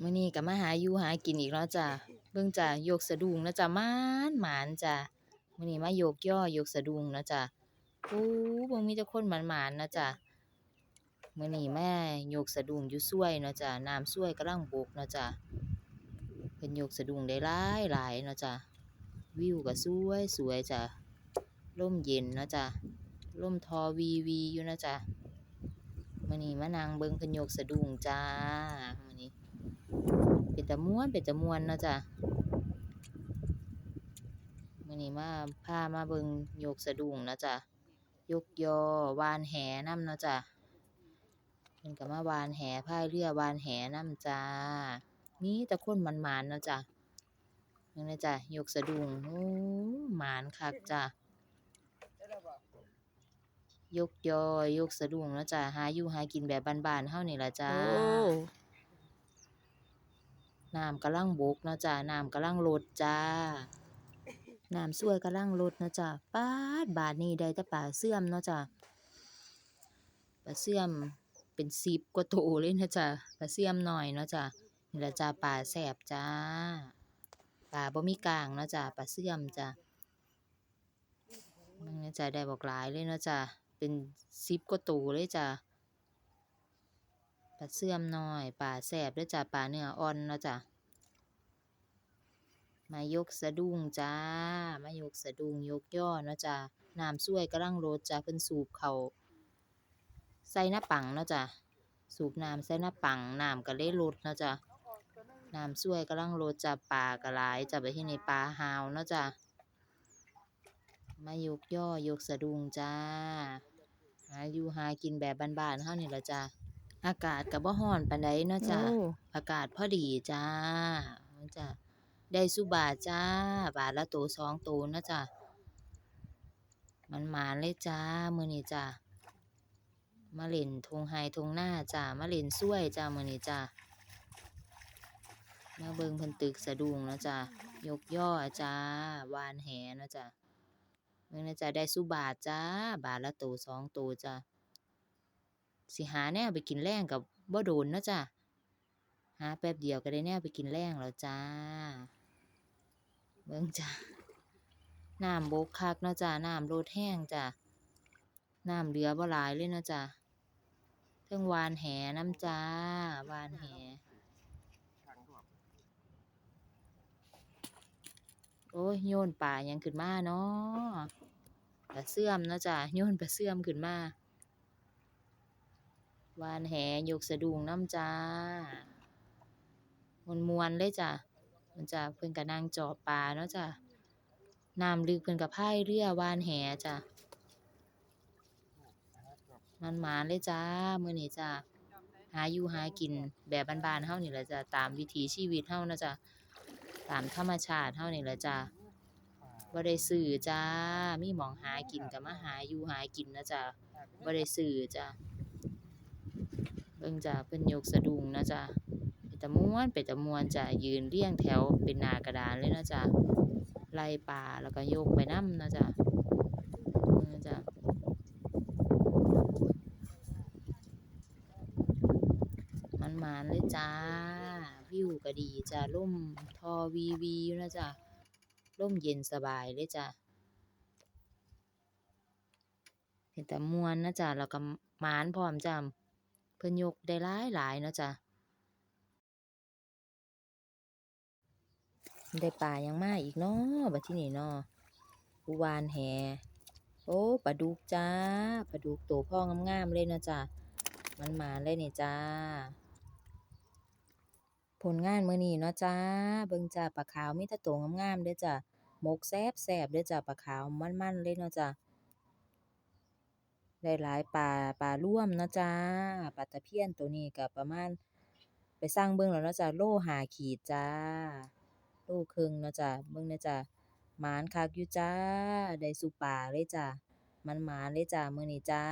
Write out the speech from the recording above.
มื้อนี้ก็มาหาอยู่หากินอีกแล้วจ้ะเบิ่งจ้ะโยกสะดุ้งนะจ้ะมานหมานจ้ะมื้อนี้มาโยกย่อโยกสะดุ้งนะจ้ะโอ้เบิ่งมีแต่คนหมานๆเนาะจ้ะมื้อนี้แมายกสะดุ้งอยู่สวยเนาะจ้ะน้ำสวยกำลังบกเนาะจ้ะเพิ่นยกสะดุ้งได้หลายหลายเนาะจ้ะวิวก็สวยสวยจ้ะลมเย็นเนาะจ้ะลมทอวีวีอยู่นะจ้ะมื้อนี้มานั่งเบิ่งเพิ่นยกสะดุ้งจ้ามื้อนี้ เป็นตาม่วนเป็นตาม่วนเนาะจ้ะมื้อนี้มาพามาเบิ่งยกสะดุ้งนะจ้ะยกยอวานแหน้ำเนาะจ้ะเพิ่นก็มาวานแหพายเรือวานแหน้ำจ้ามีแต่คนหมานๆเนาะจ้ะเบิ่งเด้จ้ะยกสะดุ้งโอ้หมานคักจ้ะยกยอยกสะดุ้งเนาะจ้ะหาอยู่หากินแบบบ้านๆเฮานี่ล่ะจ้า น้ำกำลังบกเนาะจ้ะน้ำกำลังลดจ้าน้ำสวยกำลังลดเนาะจ้ะป๊าดบาดนี้ได้แต่ปลาเสื่อมเนาะจ้ะปลาเสื่อมเป็น10กว่าโตเลยนะจ้ะปลาเสื่อมหน้อยเนาะจ้ะนี่ละจ้ะปลาแซ่บจ้าปลาบ่มีกลางเนาะจ้ะปลาเสื่อมจ้ะเบิ่งเด้อจ้ะได้บักหลายเลยเนาะจ้ะเป็น10กว่าโตเลยจ้ะปลาเสื่อมน้อยปลาแซ่บเด้อจ้ะปลาเนื้ออ่อนเนาะจ้ะ มายกสะดุ้งจ้ามายกสะดุ้งยกยอเนาะจ้ะน้ำสวยกำลังลดจ้ะเพิ่นสูบเข้าใส่นาปังเนาะจ้ะสูบน้ำใส่นาปังน้ำก็เลยลดเนาะจ้ะน้ำสวยกำลังลดจ้ะปลาก็หลายจ้ะบัดทีนี้ปลาหาวเนาะจ้ะมายกยอยกสะดุ้งจ้าหาอยู่หากินแบบบ้านๆเฮานี่ล่ะจ้ะอากาศก็บ่ร้อนปานใดเนาะจ้ะอากาศพอดีจ้าเนาะจ้ะ ได้ซุบาทจ้า บาทละโตสองโตเนะจ้ะหมานเลยจ้า มือนี้จ้ะมาเล่นทงไร่ทุ่งนาจ้ามาเล่นสวยจ้ามือนี้จ้ามาเบิงพิ่นตึกสะดุงนะจ้ะยกย่อจ้าวานแหนะจ้ะเบิ่งเด้อจ้ะได้ซุบาทจ้า บาทละโตสองโตจ้ะสิหาแนวไปกินแลงก็บ่โดนนะจ้ะหาแป๊บเดียวก็ได้แนวไปกินแลงแล้วจ้า เบิ่งจ้ะน้ำบกคักเนาะจ้ะน้ำลดแรงจ้ะน้ำเหลือบ่หลายเลยเนาะจ้ะเทิงวานแหน้ำจ้าวานแหโอ๊ยโยนปลายังขึ้นมาเน้อปลาเสื่อมเนาะจ้ะโยนปลาเสื่อมขึ้นมาวานแหยกสะดุ้งน้ำจ้าม่วนเลยจ้ะ เพิ่นจะเพิ่นก็นั่งจาะปลาเนาะจ้ะน้ำลึกเพิ่นก็พายเรือว่านแหจ้ะหมานเลยจ้ามื้อนี้จ้ะหาอยู่หากินแบบบ้านๆเฮานี่ล่ะจ้ะตามวิถีชีวิตเฮาเนาะจ้ะตามธรรมชาติเฮานี่ล่ะจ้ะบ่ได้ซื้อจ้า มีหมองหากินก็มาหาอยู่หากินนะจ้ะบ่ได้ซื้อจ้ะเบิ่งจ้ะเพิ่นยกสะดุ้งนะจ้ะ เป็นตาม่วนเป็นตาม่วนจะยืนเรียงแถวเป็นหน้ากระดานเลยนะจ้ะไล่ปลาแล้วก็โยกไปนำนะจ้ะเบิ่งเด้อจ้ะหมานเลยจ้า วิวก็ดีจ้ะลมทอวีวีนะจ้ะลมเย็นสบายเลยจ้ะเป็นแตาม่วนนะจ้ะแล้วก็มานพร้อมจ้ะเพิ่นยกได้หลายหลายนะจ้ะ ได้ปลายังมาอีกเน้อบัดที่นี้น้อผู้หว่านแหโอ้ปลาดุกจ้าปลาดุกโตพองามๆเลยนะจ้ะหมานๆเลยนี่จ้า ผลงานมื้อนี้เนาะจ้า เบิ่งจ้าปลาขาวมีแต่โตงามๆเด้อจ้ะหมกแซ่บๆเด้อจ้ะปลาขาวมันๆเลยเนาะจ้ะได้หลายปลาปลารวมเนาะจ้าปลาตะเพียนตัวนี้ก็ประมาณ ไปสั่งเบิ่งแล้วเนาะจ้ะโลหาขีดจ้า โลครึ่งเนาะจ้ะเบิ่งเด้อจ้ะหมานคักอยู่จ้า ได้ซุปลาเลยจ้ะหมานเลยจ้ามื้อนี้จ้า